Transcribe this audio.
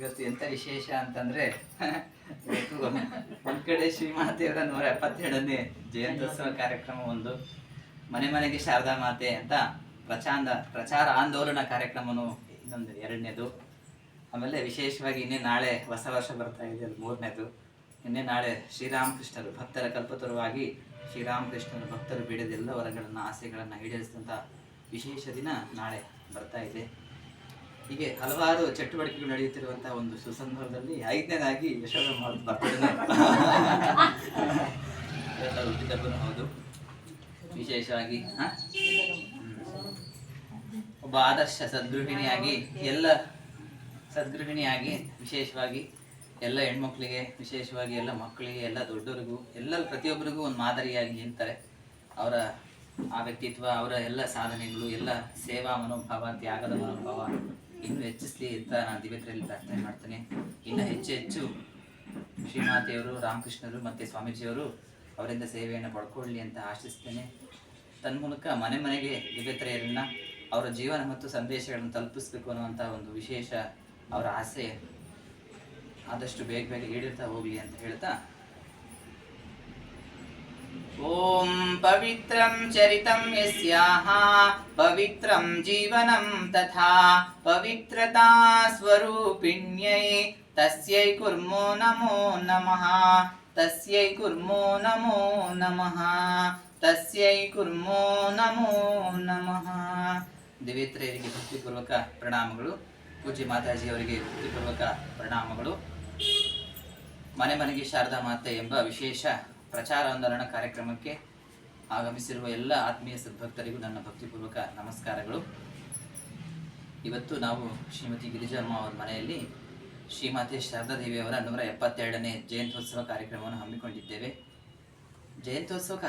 ಇವತ್ತು ಎಂತ ವಿಶೇಷ ಅಂತಂದ್ರೆ ಒಂದ್ ಕಡೆ ಶ್ರೀಮಾತೆಯವರ ನೂರ ಎಪ್ಪತ್ತೆರಡನೇ ಜಯಂತ್ಯೋತ್ಸವ ಕಾರ್ಯಕ್ರಮ ಒಂದು. ಮನೆ ಮನೆಗೆ ಶಾರದಾ ಮಾತೆ ಅಂತ ಪ್ರಚಾಂದ, ಪ್ರಚಾರ ಆಂದೋಲನ ಕಾರ್ಯಕ್ರಮನು ಇನ್ನೊಂದು ಎರಡನೇದು. ಆಮೇಲೆ ವಿಶೇಷವಾಗಿ ಇನ್ನೇ ನಾಳೆ ಹೊಸ ವರ್ಷ ಬರ್ತಾ ಇದೆ, ಅದು ಮೂರನೇದು. ಇನ್ನೇ ನಾಳೆ ಶ್ರೀರಾಮಕೃಷ್ಣರು ಭಕ್ತರ ಕಲ್ಪತರುವಾಗಿ ಶ್ರೀರಾಮಕೃಷ್ಣರು ಭಕ್ತರು ಬಿಡದೆಲ್ಲ ಎಲ್ಲ ವರಗಳನ್ನು, ಆಸೆಗಳನ್ನು ಈಡೇರಿಸಿದಂಥ ವಿಶೇಷ ದಿನ ನಾಳೆ ಬರ್ತಾ ಇದೆ. ಹೀಗೆ ಹಲವಾರು ಚಟುವಟಿಕೆಗಳು ನಡೆಯುತ್ತಿರುವಂತಹ ಒಂದು ಸುಸಂದರ್ಭದಲ್ಲಿ ಐದನೇದಾಗಿ ಯಶೋಧ ಬರ್ತದೆ. ಹೌದು. ವಿಶೇಷವಾಗಿ? ಒಬ್ಬ ಆದರ್ಶ ಸದ್ಗೃಹಿಣಿಯಾಗಿ, ಎಲ್ಲ ಸದ್ಗೃಹಿಣಿಯಾಗಿ, ವಿಶೇಷವಾಗಿ ಎಲ್ಲ ಹೆಣ್ಮಕ್ಳಿಗೆ, ವಿಶೇಷವಾಗಿ ಎಲ್ಲ ಮಕ್ಕಳಿಗೆ, ಎಲ್ಲ ದೊಡ್ಡವರಿಗೂ, ಎಲ್ಲ ಪ್ರತಿಯೊಬ್ಬರಿಗೂ ಒಂದು ಮಾದರಿಯಾಗಿ ನಿಂತಾರೆ ಅವರ ಆ ವ್ಯಕ್ತಿತ್ವ, ಅವರ ಎಲ್ಲ ಸಾಧನೆಗಳು, ಎಲ್ಲ ಸೇವಾ ಮನೋಭಾವ, ತ್ಯಾಗದ ಮನೋಭಾವ ಇನ್ನೂ ಹೆಚ್ಚಿಸ್ಲಿ ಅಂತ ನಾನು ದಿವ್ಯತ್ರಲ್ಲಿ ಪ್ರಾರ್ಥನೆ ಮಾಡ್ತೇನೆ. ಇನ್ನು ಹೆಚ್ಚು ಹೆಚ್ಚು ಶ್ರೀಮಾತೆಯವರು, ರಾಮಕೃಷ್ಣರು ಮತ್ತು ಸ್ವಾಮೀಜಿಯವರು ಅವರಿಂದ ಸೇವೆಯನ್ನು ಪಡ್ಕೊಳ್ಳಿ ಅಂತ ಆಶಿಸ್ತೇನೆ. ತನ್ಮೂಲಕ ಮನೆ ಮನೆಗೆ ದಿವ್ಯತ್ರೆಯರನ್ನ ಅವರ ಜೀವನ ಮತ್ತು ಸಂದೇಶಗಳನ್ನು ತಲುಪಿಸ್ಬೇಕು ಅನ್ನುವಂಥ ಒಂದು ವಿಶೇಷ ಅವರ ಆಸೆ. ಆದಷ್ಟು ಬೇಗ ಬೇಗ ಈಡೇರ್ತಾ ಹೋಗಲಿ ಅಂತ ಹೇಳ್ತಾ ಓಂ ಪವಿತ್ರಂ ಚರಿತಂ ಯಸ್ಯಾಹ ಪವಿತ್ರಂ ಜೀವನಂ ತಥಾ ಪವಿತ್ರತಾ ಸ್ವರೂಪಿಣ್ಯೈ ತಸ್ಯೈ ಕುರ್ಮೋ ನಮೋ ನಮಃ ತಸ್ಯೈ ಕುರ್ಮೋ ನಮೋ ನಮಃ ತಸ್ಯೈ ಕುರ್ಮೋ ನಮೋ ನಮಃ ದಿವಿತ್ರಯರಿಗೆ ಭಕ್ತಿಪೂರ್ವಕ ಪ್ರಣಾಮಗಳು, ಪೂಜ್ಯ ಮಾತಾಜಿಯವರಿಗೆ ಭಕ್ತಿಪೂರ್ವಕ ಪ್ರಣಾಮಗಳು. ಮನೆ ಮನೆಗೆ ಶಾರದಾ ಮಾತೆ ಎಂಬ ವಿಶೇಷ ಪ್ರಚಾರ ಕಾರ್ಯಕ್ರಮಕ್ಕೆ ಆಗಮಿಸಿರುವ ಎಲ್ಲ ಆತ್ಮೀಯ ಸದ್ಭಕ್ತರಿಗೂ ನನ್ನ ಭಕ್ತಿಪೂರ್ವಕ ನಮಸ್ಕಾರಗಳು. ಇವತ್ತು ನಾವು ಶ್ರೀಮತಿ ಗಿರಿಜಮ್ಮ ಅವರ ಮನೆಯಲ್ಲಿ ಶ್ರೀಮಾತೆ ಶಾರದಾ ದೇವಿಯವರ ನೂರ ಎಪ್ಪತ್ತೆರಡನೇ ಜಯಂತ್ಯೋತ್ಸವ ಕಾರ್ಯಕ್ರಮವನ್ನು ಹಮ್ಮಿಕೊಂಡಿದ್ದೇವೆ. ಜಯಂತ್ಯೋತ್ಸವ